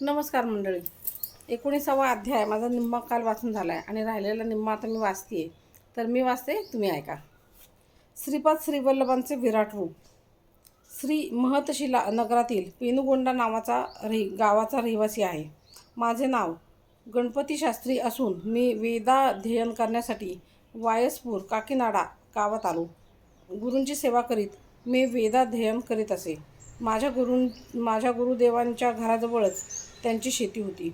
नमस्कार मंडळी. एकोणीसावा अध्याय. माझा निम्मा काल वाचून झाला आहे आणि राहिलेला निम्मा आता मी वाचते तर मी वाचते तुम्ही ऐका. श्रीपाद श्रीवल्लभांचे विराट रूप. श्री महतशिला नगरातील पेनुगोंडा नावाचा रहि गावाचा रहिवासी आहे. माझे नाव गणपती शास्त्री असून मी वेदाध्ययन करण्यासाठी वायसपूर काकीनाडा गावात आलो. गुरूंची सेवा करीत मी वेदाध्ययन करीत असे. माझ्या गुरुं माझ्या गुरुदेवांच्या घराजवळच त्यांची शेती होती.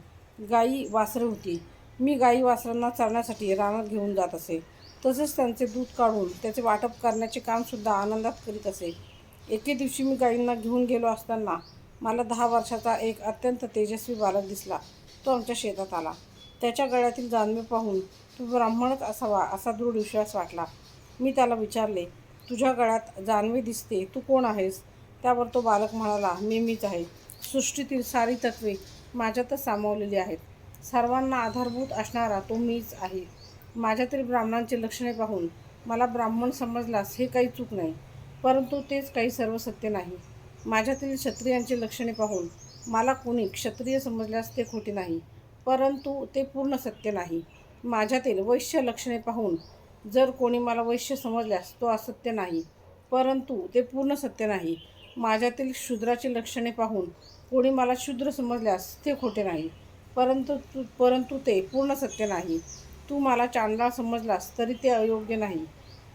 गाई वासरे होती. मी गाई वासरांना चरण्यासाठी रानात घेऊन जात असे. तसेच त्यांचे दूध काढून त्याचे वाटप करण्याचे कामसुद्धा आनंदात करीत असे. एके दिवशी मी गाईंना घेऊन गेलो असताना मला दहा वर्षाचा एक अत्यंत तेजस्वी बालक दिसला. तो आमच्या शेतात आला. त्याच्या गळ्यातील जानवे पाहून तो ब्राह्मणच असावा असा दृढ विश्वास वाटला. मी त्याला विचारले तुझ्या गळ्यात जानवे दिसते तू कोण आहेस? त्यावर तो बालक म्हणाला मी मीच आहे. सृष्टीतील सारी तत्वे माझ्यातच सामावलेली आहेत. सर्वांना आधारभूत असणारा तो मीच आहे. माझ्यातील ब्राह्मणांची लक्षणे पाहून मला ब्राह्मण समजलास हे काही चूक नाही. परंतु तेच काही सर्व सत्य नाही. माझ्यातील क्षत्रियांची लक्षणे पाहून मला कोणी क्षत्रिय समजल्यास ते खोटे नाही. परंतु ते पूर्ण सत्य नाही. माझ्यातील वैश्य लक्षणे पाहून जर कोणी मला वैश्य समजल्यास तो असत्य नाही. परंतु ते पूर्ण सत्य नाही. माझ्यातील शूद्राची लक्षणे पाहून कोणी मला शूद्र समजल्यास ते खोटे नाही. परंतु तू परंतु ते पूर्ण सत्य नाही. तू मला चांदला समजलास तरी ते अयोग्य नाही.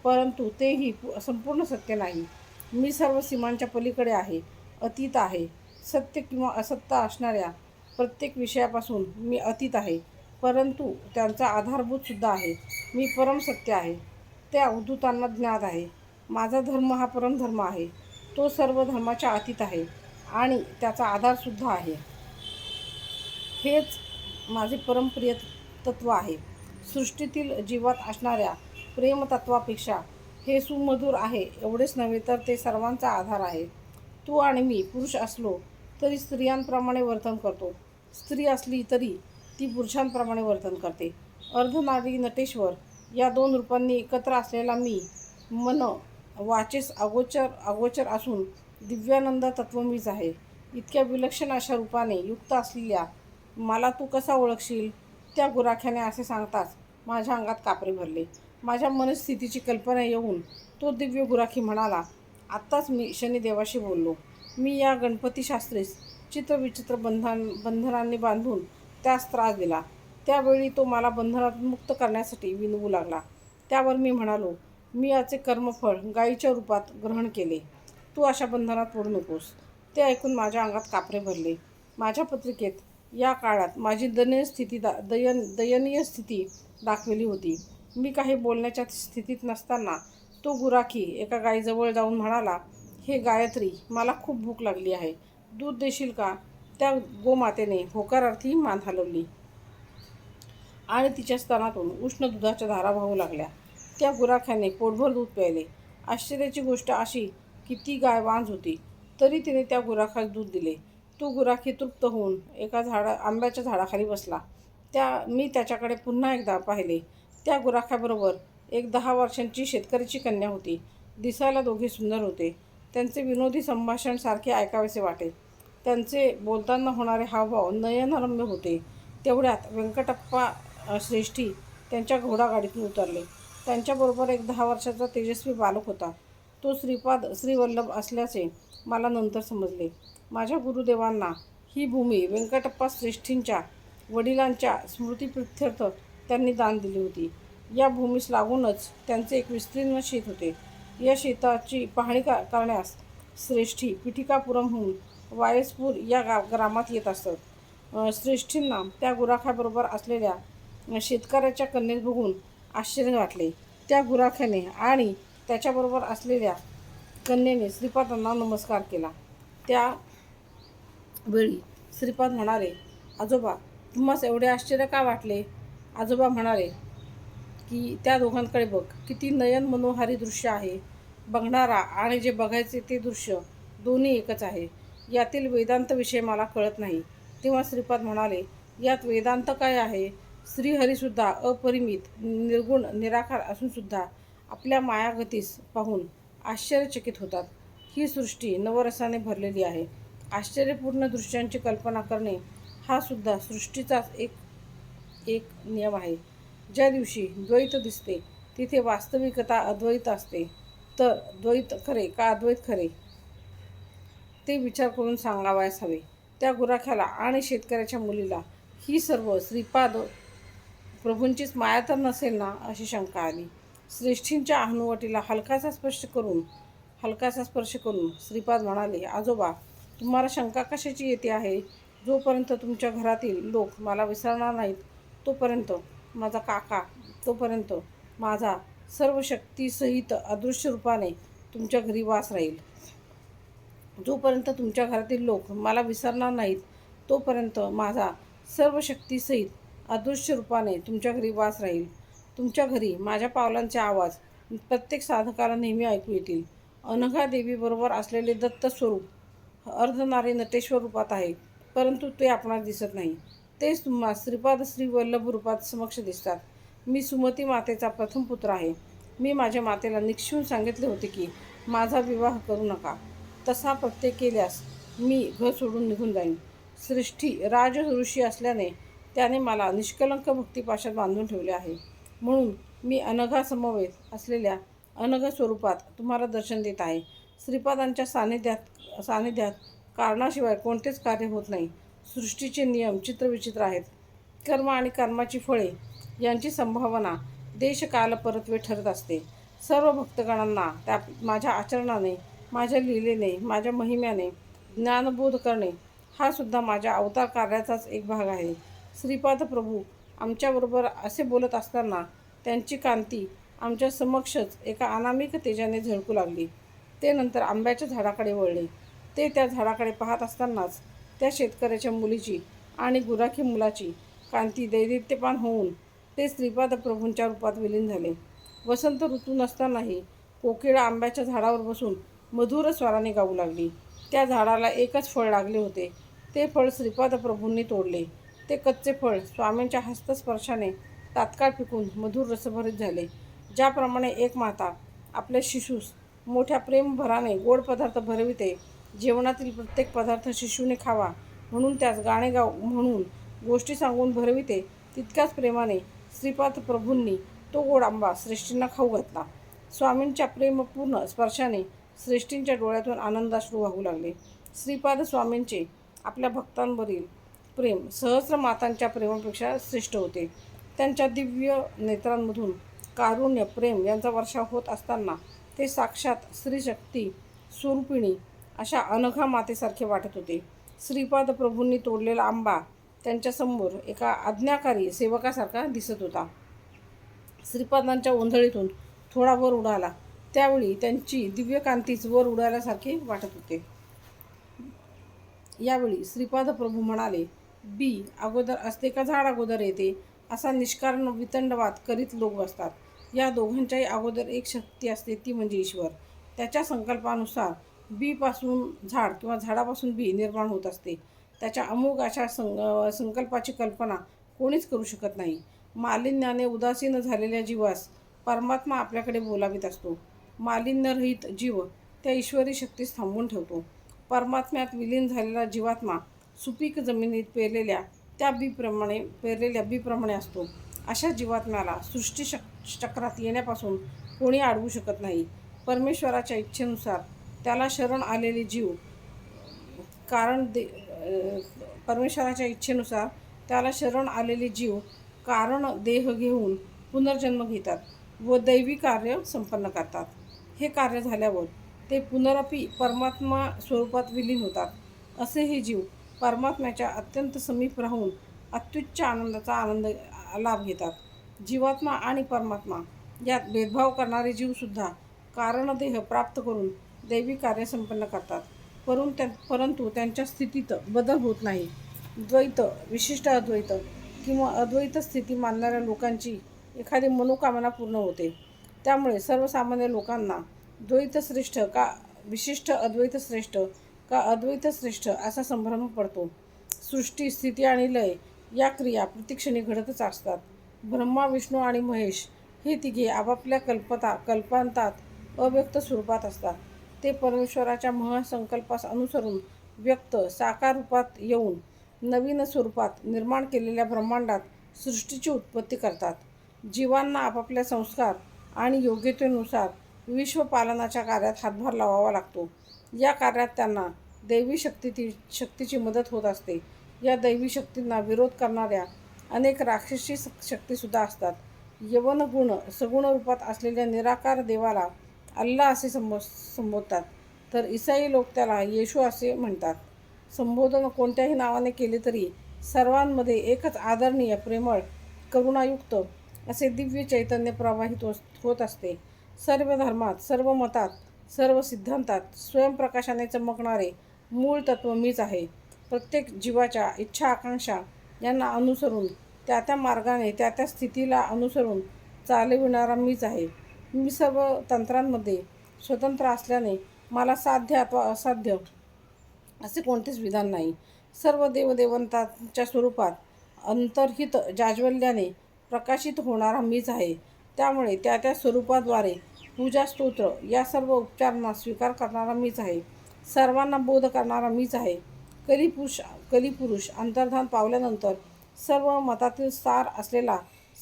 परंतु तेही संपूर्ण सत्य नाही. मी सर्व सीमांच्या पलीकडे आहे अतीत आहे. सत्य किंवा असत्य असणाऱ्या प्रत्येक विषयापासून मी अतीत आहे. परंतु त्यांचा आधारभूतसुद्धा आहे. मी परमसत्य आहे. त्या अवधूतांना ज्ञात आहे. माझा धर्म हा परमधर्म आहे. तो सर्व धर्माच्या अतीत आहे आणि त्याचा आधारसुद्धा आहे. हेच माझे परमप्रिय तत्व आहे. सृष्टीतील जीवात असणाऱ्या प्रेमतत्वापेक्षा हे सुमधुर आहे एवढेच नव्हे तर ते सर्वांचा आधार आहे. तू आणि मी पुरुष असलो तरी स्त्रियांप्रमाणे वर्तन करतो. स्त्री असली तरी ती पुरुषांप्रमाणे वर्तन करते. अर्धनारी नटेश्वर या दोन रूपांनी एकत्र असलेला मी मन वाचेस अगोचर अगोचर असून दिव्यानंद तत्वमीच आहे. इतक्या विलक्षण अशा रूपाने युक्त असलेल्या मला तू कसा ओळखशील? त्या गुराख्याने असे सांगताच माझ्या अंगात कापरे भरले. माझ्या मनस्थितीची कल्पना येऊन तो दिव्य गुराखी म्हणाला आत्ताच मी शनिदेवाशी बोललो. मी या गणपती शास्त्रीस चित्रविचित्र बंधन बंधनांनी बांधून त्यास त्रास दिला. त्यावेळी तो मला बंधनात मुक्त करण्यासाठी विनवू लागला. त्यावर मी म्हणालो मी याचे कर्मफळ गायीच्या रूपात ग्रहण केले. तू अशा बंधनात पडू नकोस. ते ऐकून माझ्या अंगात कापरे भरले. माझ्या पत्रिकेत या काळात माझी दयनीय स्थिती दा दयन दयनीय स्थिती दाखवली होती. मी काही बोलण्याच्या स्थितीत नसताना तो गुराखी एका गायीजवळ जाऊन म्हणाला हे गायत्री मला खूप भूक लागली आहे. दूध देशील का? त्या गोमातेने होकारार्थी मान हलवली आणि तिच्या स्तनातून उष्ण दुधाच्या धारा वाहू लागल्या. त्या गुराख्याने पोटभर दूध प्यायले. आश्चर्याची गोष्ट अशी की ती गाय वांज होती. तरी तिने त्या गुराखास दूध दिले. तो गुराखी तृप्त होऊन एका झाडा आंब्याच्या झाडाखाली बसला. त्या मी त्याच्याकडे पुन्हा एकदा पाहिले. त्या गुराख्याबरोबर एक दहा वर्षांची शेतकऱ्याची कन्या होती. दिसायला दोघे सुंदर होते. त्यांचे विनोदी संभाषण सारखे ऐकावेसे वाटे. त्यांचे बोलताना होणारे हावभाव नयनरम्य होते. तेवढ्यात व्यंकटप्पा श्रेष्ठी त्यांच्या घोडागाडीतून उतरले. त्यांच्याबरोबर एक दहा वर्षाचा तेजस्वी बालक होता. तो श्रीपाद श्रीवल्लभ असल्याचे मला नंतर समजले. माझ्या गुरुदेवांना ही भूमी व्यंकटप्पा श्रेष्ठींच्या वडिलांच्या स्मृतीप्रित्यर्थ त्यांनी दान दिली होती. या भूमीस लागूनच त्यांचे एक विस्तीर्ण शेत होते. या शेताची पाहणी का करण्यास श्रेष्ठी पिठिकापुरमहून वायसपूर या गा ग्रामात येत असत. श्रेष्ठींना त्या गुराख्याबरोबर असलेल्या शेतकऱ्याच्या कन्येत बघून आश्चर्य वाटले. त्या गुराख्याने आणि त्याच्याबरोबर असलेल्या कन्येने श्रीपादांना नमस्कार केला. त्या वेळी श्रीपाद म्हणाले आजोबा तुम्हास एवढे आश्चर्य का वाटले? आजोबा म्हणाले की त्या दोघांकडे बघ किती नयन मनोहारी दृश्य आहे. बघणारा आणि जे बघायचे ते दृश्य दोन्ही एकच आहे. यातील वेदांत विषय मला कळत नाही. तेव्हा श्रीपाद म्हणाले यात वेदांत काय आहे? श्रीहरीसुद्धा अपरिमित निर्गुण निराकार असूनसुद्धा आपल्या मायागतीस पाहून आश्चर्यचकित होतात. ही सृष्टी नवरसाने भरलेली आहे. आश्चर्यपूर्ण दृश्यांची कल्पना करणे हा सुद्धा सृष्टीचाच एक एक नियम आहे. ज्या दिवशी द्वैत दिसते तिथे वास्तविकता अद्वैत असते. तर द्वैत खरे का अद्वैत खरे? ते विचार करून सांगावयास हवे. त्या गुराख्याला आणि शेतकऱ्याच्या मुलीला ही सर्व श्रीपाद प्रभूंचीच माया तर नसेल ना अशी शंका आली. श्रेष्ठींच्या आहनुवटीला हलकासा स्पर्श करून हलकासा स्पर्श करून श्रीपाद म्हणाले आजोबा तुम्हाला शंका कशाची येते आहे? जोपर्यंत तुमच्या घरातील लोक मला विसरणार नाहीत तोपर्यंत माझा काका तोपर्यंत माझा सर्व शक्तीसहित अदृश्य रूपाने तुमच्या घरी वास राहील. जोपर्यंत तुमच्या घरातील लोक मला विसरणार नाहीत तोपर्यंत माझा सर्व शक्तीसहित अदृश्य रूपाने तुमच्या घरी वास राहील. तुमच्या घरी माझ्या पावलांचे आवाज प्रत्येक साधकाला नेहमी ऐकू येतील. अनघा देवीबरोबर असलेले दत्त स्वरूप अर्धनारी नटेश्वर रूपात आहे परंतु ते आपणास दिसत नाही. तेच तुम्हा श्रीपाद श्री वल्लभ रूपात समक्ष दिसतात. मी सुमती मातेचा प्रथम पुत्र आहे. मी माझ्या मातेला निक्षून सांगितले होते की माझा विवाह करू नका. तसा प्रत्यय केल्यास मी घर सोडून निघून जाईन. सृष्टी राज ऋषी असल्याने त्याने मला निष्कलंक भक्तिपाशात बांधून ठेवले आहे. म्हणून मी अनघासमवेत असलेल्या अनघ स्वरूपात तुम्हाला दर्शन देत आहे. श्रीपादांच्या सानिध्यात सानिध्यात कारणाशिवाय कोणतेच कार्य होत नाही. सृष्टीचे नियम चित्रविचित्र आहेत. कर्म आणि कर्माची फळे यांची संभावना देशकाल परत्वे ठरत असते. सर्व भक्तगणांना त्या माझ्या आचरणाने माझ्या लिहिलेने माझ्या महिम्याने ज्ञानबोध करणे हा सुद्धा माझ्या अवतार कार्याचाच एक भाग आहे. श्रीपाद प्रभू आमच्याबरोबर असे बोलत असताना त्यांची कांती आमच्या समक्षच एका अनामिक तेजाने झळकू लागली. ते नंतर आंब्याच्या झाडाकडे वळले. ते त्या झाडाकडे पाहत असतानाच त्या शेतकऱ्याच्या मुलीची आणि गुराखी मुलाची कांती दैदित्यपान होऊन ते श्रीपाद प्रभूंच्या रूपात विलीन झाले. वसंत ऋतू नसतानाही कोकिळा आंब्याच्या झाडावर बसून मधुर स्वराने गाऊ लागली. त्या झाडाला एकच फळ लागले होते. ते फळ श्रीपाद प्रभूंनी तोडले. ते कच्चे फळ स्वामींच्या हस्तस्पर्शाने तात्काळ पिकून मधुर रसभरित झाले. ज्याप्रमाणे एक माता आपल्या शिशूस मोठ्या प्रेमभराने गोड पदार्थ भरविते जेवणातील प्रत्येक पदार्थ शिशूने खावा म्हणून त्यास गाणे गाव म्हणून गोष्टी सांगून भरविते तितक्याच प्रेमाने श्रीपाद प्रभूंनी तो गोड आंबा श्रेष्ठींना खाऊ घातला. स्वामींच्या प्रेमपूर्ण स्पर्शाने श्रेष्ठींच्या डोळ्यातून आनंदाश्रू वाहू लागले. श्रीपाद स्वामींचे आपल्या भक्तांवरील प्रेम सहस्र मातांच्या प्रेमापेक्षा श्रेष्ठ होते. त्यांच्या दिव्य नेत्रांमधून कारुण्य प्रेम यांचा वर्षाव होत असताना ते साक्षात स्त्रीशक्ती स्वरूपिणी अशा अनघा मातेसारखे वाटत होते. श्रीपाद प्रभूंनी तोडलेला आंबा त्यांच्यासमोर एका आज्ञाकारी सेवकासारखा दिसत होता. श्रीपादांच्या ओंधळीतून थोडा वर उडाला. त्यावेळी त्यांची दिव्यकांतीच वर उडाल्यासारखी वाटत होते. यावेळी श्रीपाद प्रभू म्हणाले बी अगोदर असते का झाड अगोदर येते असा निष्कारण वितंडवाद करीत लोक असतात या दोघांच्याही अगोदर एक शक्ती असते ती म्हणजे ईश्वर. त्याच्या संकल्पानुसार बीपासून झाड किंवा झाडापासून बी निर्माण होत असते. त्याच्या अमुक अशा सं संकल्पाची कल्पना कोणीच करू शकत नाही. मालिन्याने उदासीन झालेल्या जीवास परमात्मा आपल्याकडे बोलावित असतो. मालिन्यरहित जीव त्या ईश्वरी शक्तीस थांबून ठेवतो. परमात्म्यात विलीन झालेला जीवात्मा सुपीक जमिनीत पेरलेल्या त्या बीप्रमाणे पेरलेल्या बीप्रमाणे असतो. अशा जीवात्म्याला सृष्टी शक चक्रात येण्यापासून कोणी अडवू शकत नाही. परमेश्वराच्या इच्छेनुसार त्याला शरण आलेले जीव कारण दे परमेश्वराच्या इच्छेनुसार त्याला शरण आलेले जीव कारण देह घेऊन पुनर्जन्म घेतात व दैवी कार्य संपन्न करतात. हे कार्य झाल्यावर ते पुनरपी परमात्मा स्वरूपात विलीन होतात. असे हे जीव परमात्म्याच्या अत्यंत समीप राहून अत्युच्च आनंदाचा आनंद लाभ घेतात. जीवात्मा आणि परमात्मा यात भेदभाव करणारे जीवसुद्धा कारणदेह प्राप्त करून दैवी कार्य संपन्न करतात. परंतु त्या परंतु त्यांच्या स्थितीत बदल होत नाही. द्वैत विशिष्ट अद्वैत किंवा अद्वैत स्थिती मानणाऱ्या लोकांची एखादी मनोकामना पूर्ण होते. त्यामुळे सर्वसामान्य लोकांना द्वैतश्रेष्ठ का विशिष्ट अद्वैत श्रेष्ठ का अद्वैत श्रेष्ठ असा संभ्रम पडतो. सृष्टी स्थिती आणि लय या क्रिया प्रतिक्षणी घडतच असतात. ब्रह्मा विष्णू आणि महेश हे तिघे आपापल्या कल्पता कल्पांतात अव्यक्त स्वरूपात असतात. ते परमेश्वराच्या महासंकल्पास अनुसरून व्यक्त साकार रूपात येऊन नवीन स्वरूपात निर्माण केलेल्या ब्रह्मांडात सृष्टीची उत्पत्ती करतात. जीवांना आपापल्या संस्कार आणि योग्यतेनुसार विश्वपालनाच्या कार्यात हातभार लावावा लागतो. या कार्यात त्यांना दैवी शक्ती शक्तीची मदत होत असते. या दैवी शक्तींना विरोध करणाऱ्या अनेक राक्षसी शक्तीसुद्धा असतात. यवन गुण सगुण रूपात असलेल्या निराकार देवाला अल्ला असे संबो संबोधतात. तर इसाई लोक त्याला येशू असे म्हणतात. संबोधन कोणत्याही नावाने केले तरी सर्वांमध्ये एकच आदरणीय प्रेमळ करुणायुक्त असे दिव्य चैतन्य प्रवाहित होत असते. सर्व धर्मात सर्व मतात सर्व सिद्धांतात स्वयंप्रकाशाने चमकणारे मूळ तत्व मीच आहे. प्रत्येक जीवाच्या इच्छा आकांक्षा यांना अनुसरून त्या त्या मार्गाने त्या त्या स्थितीला अनुसरून चालविणारा मीच आहे. मी सर्व तंत्रांमध्ये स्वतंत्र असल्याने मला साध्य अथवा असाध्य असे कोणतेच विधान नाही. सर्व देवदेवंतांच्या स्वरूपात अंतर्हित जाज्वल्याने प्रकाशित होणारा मीच आहे. त्यामुळे त्या त्या स्वरूपाद्वारे पूजा स्तोत्र या सर्व उपचारांना स्वीकार करणारा मीच आहे. सर्वांना बोध करणारा मीच आहे. कलिपुरुष कलिपुरुष अंतर्धान पावल्यानंतर सर्व मतातील सार असलेला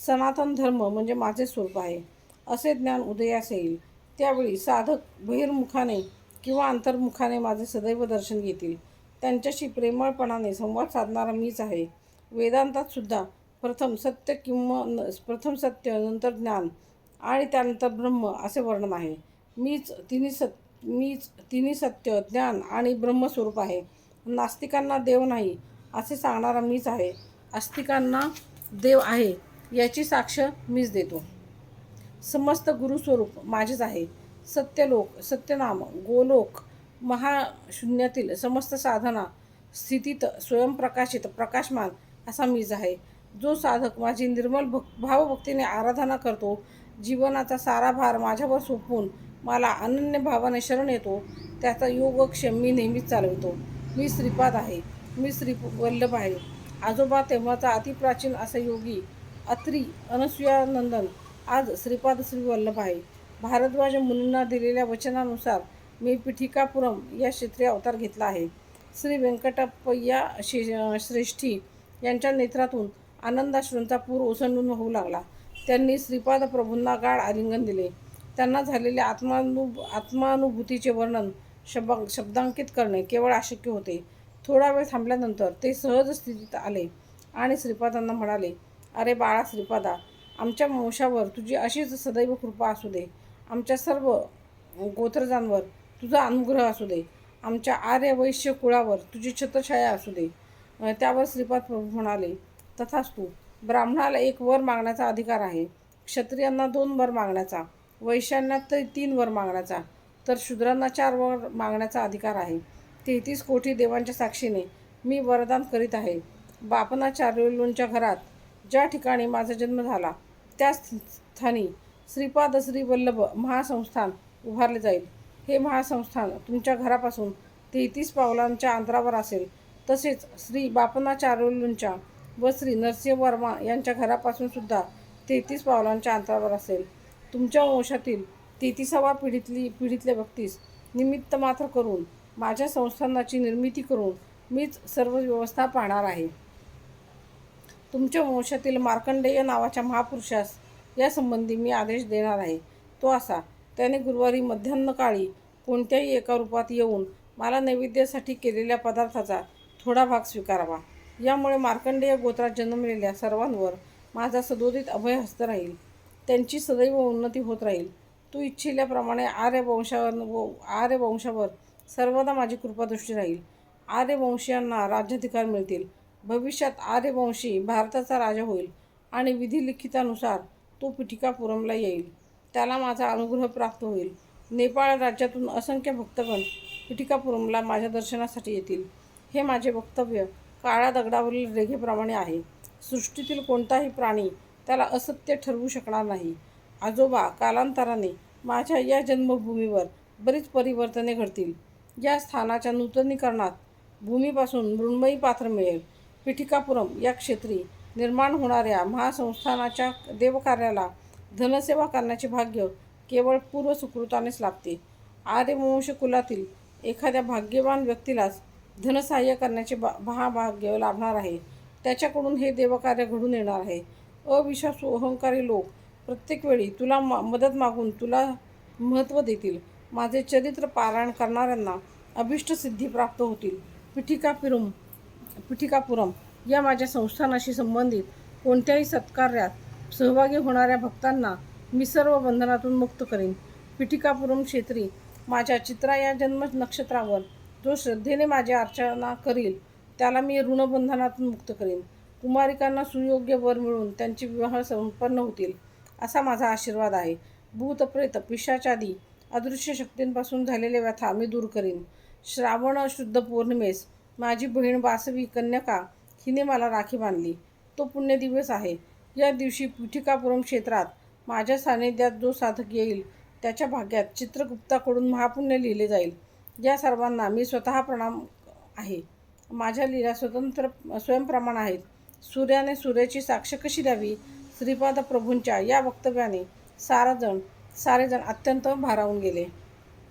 सनातन धर्म म्हणजे माझे स्वरूप आहे. असे ज्ञान उदयास येईल. त्यावेळी साधक बहिर्मुखाने किंवा अंतर्मुखाने माझे सदैव दर्शन घेतील. त्यांच्याशी प्रेमळपणाने संवाद साधणारा मीच आहे. वेदांतात सुद्धा प्रथम सत्य किंवा प्रथम सत्य नंतर ज्ञान आणि त्यानंतर ब्रह्म असे वर्णन आहे. मीच तिन्ही सत मीच तिन्ही सत्य ज्ञान आणि ब्रह्मस्वरूप आहे. नास्तिकांना देव नाही असे सांगणारा मीच आहे. आस्तिकांना देव आहे याची साक्ष मीच देतो. समस्त गुरुस्वरूप माझेच आहे. सत्यलोक सत्यनाम गोलोक महाशून्यातील समस्त साधना स्थितीत स्वयंप्रकाशित प्रकाशमान असा मीच आहे. जो साधक माझी निर्मल भक् भावभक्तीने आराधना करतो जीवनाचा सारा भार माझ्यावर सोपवून मला अनन्य भावाने शरण येतो. त्याचा योगक्षम मी नेहमीच चालवतो. मी श्रीपाद आहे. मी श्री वल्लभ आहे आजोबा तेव्हाचा अतिप्राचीन असा योगी अत्री अनसुयानंदन. आज श्रीपाद श्री वल्लभ आहे भारद्वाज मुनींना दिलेल्या वचनानुसार मी पिठिकापुरम या क्षेत्री अवतार घेतला आहे. श्री व्यंकटप्पय्या शे श्रेष्ठी यांच्या नेत्रातून आनंदाश्रूंचा पूर ओसंडून होऊ लागला. त्यांनी श्रीपाद प्रभूंना गाढ आलिंगन दिले. त्यांना झालेले आत्मानु आत्मानुभूतीचे वर्णन शब शब्दांकित करणे केवळ अशक्य होते. थोडा वेळ थांबल्यानंतर ते सहज स्थितीत आले आणि श्रीपादांना म्हणाले अरे बाळा श्रीपादा आमच्या वंशावर तुझी अशीच सदैव कृपा असू दे. आमच्या सर्व गोत्रजांवर तुझा अनुग्रह असू दे. आमच्या आर्य वैश्य कुळावर तुझी छत्रछाया असू दे. त्यावर श्रीपाद प्रभू म्हणाले तथास्तु ब्राह्मणाला एक वर मागण्याचा अधिकार आहे. क्षत्रियांना दोन वर मागण्याचा वैश्यांना तर तीन वर मागण्याचा तर शूद्रांना चार वर मागण्याचा अधिकार आहे. तेहतीस कोटी देवांच्या साक्षीने मी वरदान करीत आहे. बापनाचार्योंच्या घरात ज्या ठिकाणी माझा जन्म झाला त्या स्थानी श्रीपाद श्री वल्लभ महासंस्थान उभारले जाईल. हे महासंस्थान तुमच्या घरापासून तेहतीस पावलांच्या अंतरावर असेल. तसेच श्री बापनाचार्योंच्या व श्री नरसिंह वर्मा यांच्या घरापासून सुद्धा तेहतीस पावलांच्या अंतरावर असेल. तुमच्या वंशातील तेहतीसावा पिढीतली पिढीतल्या व्यक्तीस निमित्त मात्र करून माझ्या संस्थानाची निर्मिती करून मीच सर्व व्यवस्था पाहणार आहे. तुमच्या वंशातील मार्कंडेय नावाच्या महापुरुषास यासंबंधी मी आदेश देणार आहे. तो असा त्याने गुरुवारी मध्यान्हकाळी कोणत्याही एका रूपात येऊन मला नैवेद्यासाठी केलेल्या पदार्थाचा थोडा भाग स्वीकारावा. यामुळे मार्कंडेय गोत्रात जन्मलेल्या सर्वांवर माझा सदोदित अभयहस्त राहील. त्यांची सदैव उन्नती होत राहील. तू इच्छिल्याप्रमाणे आर्यवंशावर व आर्यवंशावर सर्वदा माझी कृपादृष्टी राहील. आर्यवंशीयांना राज्याधिकार मिळतील. भविष्यात आर्यवंशी भारताचा राजा होईल आणि विधिलिखितानुसार तो पिठिकापुरमला येईल. त्याला माझा अनुग्रह प्राप्त होईल. नेपाळ राज्यातून असंख्य भक्तगण पिठिकापुरमला माझ्या दर्शनासाठी येतील. हे माझे वक्तव्य काळ्या दगडावरील रेघेप्रमाणे आहे. सृष्टीतील कोणताही प्राणी त्याला असत्य ठरवू शकणार नाही. आजोबा कालांतराने माझ्या या जन्मभूमीवर बरीच परिवर्तने घडतील. या स्थानाच्या नूतनीकरणात भूमीपासून मृण्मयी पात्र मिळेल. पिठिकापुरम या क्षेत्री निर्माण होणाऱ्या महासंस्थानाच्या देवकार्याला धनसेवा करण्याचे भाग्य केवळ पूर्व सुकृतानेच लाभते. आर्यवंश कुलातील एखाद्या भाग्यवान व्यक्तीलाच धनसहाय्य करण्याचे बा महाभाग्य लाभणार आहे. त्याच्याकडून हे देवकार्य घडून येणार आहे. अविश्वासू अहंकारी लोक प्रत्येक वेळी तुला मा मदत मागून तुला महत्त्व देतील. माझे चरित्र पारायण करणाऱ्यांना अभिष्ट सिद्धी प्राप्त होतील. पिठिकापुरम पिठिकापुरम या माझ्या संस्थानाशी संबंधित कोणत्याही सत्कार्यात सहभागी होणाऱ्या भक्तांना मी सर्व बंधनातून मुक्त करीन. पिठिकापुरम क्षेत्री माझ्या चित्रा या जन्म नक्षत्रावर जो श्रद्धेने माझी अर्चना करील त्याला मी ऋणबंधनातून मुक्त करीन. कुमारिकांना सुयोग्य वर मिळून त्यांचे विवाह संपन्न होतील असा माझा आशीर्वाद आहे. भूत प्रेत पिशाचादी अदृश्य शक्तींपासून झालेल्या व्यथा मी दूर करीन. श्रावण शुद्ध पौर्णिमेस माझी बहीण बासवी कन्यका हिने मला राखी बांधली. तो पुण्यदिवस आहे. या दिवशी पीठिकापुरम क्षेत्रात माझ्या सानिध्यात जो साधक येईल त्याच्या भाग्यात चित्रगुप्ताकडून महापुण्य लिहिले जाईल. या सर्वांना मी स्वतः प्रणाम आहे. माझ्या लीला स्वतंत्र स्वयंप्रमाण आहेत. सूर्याने सूर्याची साक्ष कशी द्यावी? श्रीपाद प्रभूंच्या या वक्तव्याने साराजण सारेजण अत्यंत भारावून गेले.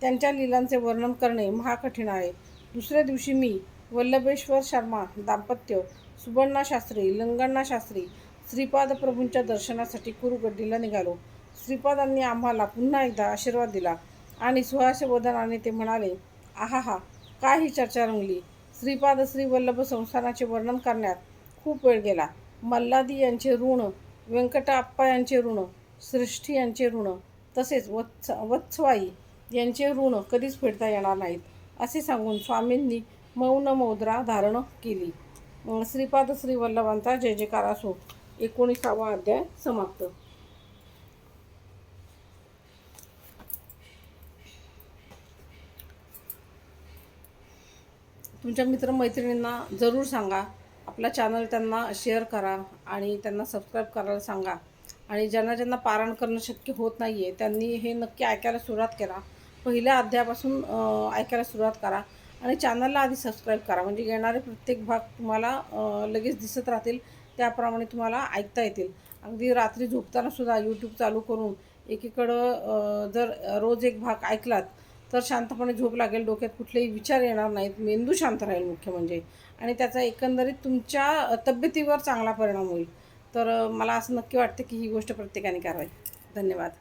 त्यांच्या लीलांचे वर्णन करणे महाकठीण आहे. दुसऱ्या दिवशी मी वल्लभेश्वर शर्मा दाम्पत्य सुबण्णा शास्त्री लंगण्णा शास्त्री श्रीपाद प्रभूंच्या दर्शनासाठी कुरुगड्डीला निघालो. श्रीपादांनी आम्हाला पुन्हा एकदा आशीर्वाद दिला आणि सुहास्यवदनाने ते म्हणाले आहा हा काय ही चर्चा रंगली. श्रीपाद श्री वल्लभ संस्थानाचे वर्णन करण्यात खूप वेळ गेला. मल्लादी यांचे ऋण व्यंकटाप्पा यांचे ऋण सृष्टी यांचे ऋण तसेच वत्स वत्सवाई यांचे ऋण कधीच फेडता येणार नाहीत असे सांगून स्वामींनी मौन मौद्रा धारण केली. श्रीपाद श्री वल्लभांचा जय जयकार असो एकोणीसावा अध्याय समाप्त. तुमच्या मित्रमैत्रिणींना जरूर सांगा. आपला चॅनल त्यांना शेअर करा आणि त्यांना सबस्क्राईब करायला सांगा. आणि ज्यांना ज्यांना पारायण करणं शक्य होत नाही आहे त्यांनी हे नक्की ऐकायला सुरुवात करा. पहिल्या अध्यायापासून ऐकायला सुरुवात करा. आणि चॅनलला आधी सबस्क्राईब करा. म्हणजे येणारे प्रत्येक भाग तुम्हाला लगेच दिसत राहतील. त्याप्रमाणे तुम्हाला ऐकता येतील. अगदी रात्री झोपताना सुद्धा यूट्यूब चालू करून एकीकडं जर रोज एक भाग ऐकलात तर शांतपणे झोप लागेल डोक्यात कुठलेही विचार येणार नाहीत. मेंदू शांत राहील मुख्य म्हणजे. आणि त्याचा एकंदरीत तुमच्या तब्येतीवर चांगला परिणाम होईल. तर मला असं नक्की वाटतं की ही गोष्ट प्रत्येकाने करावी. धन्यवाद.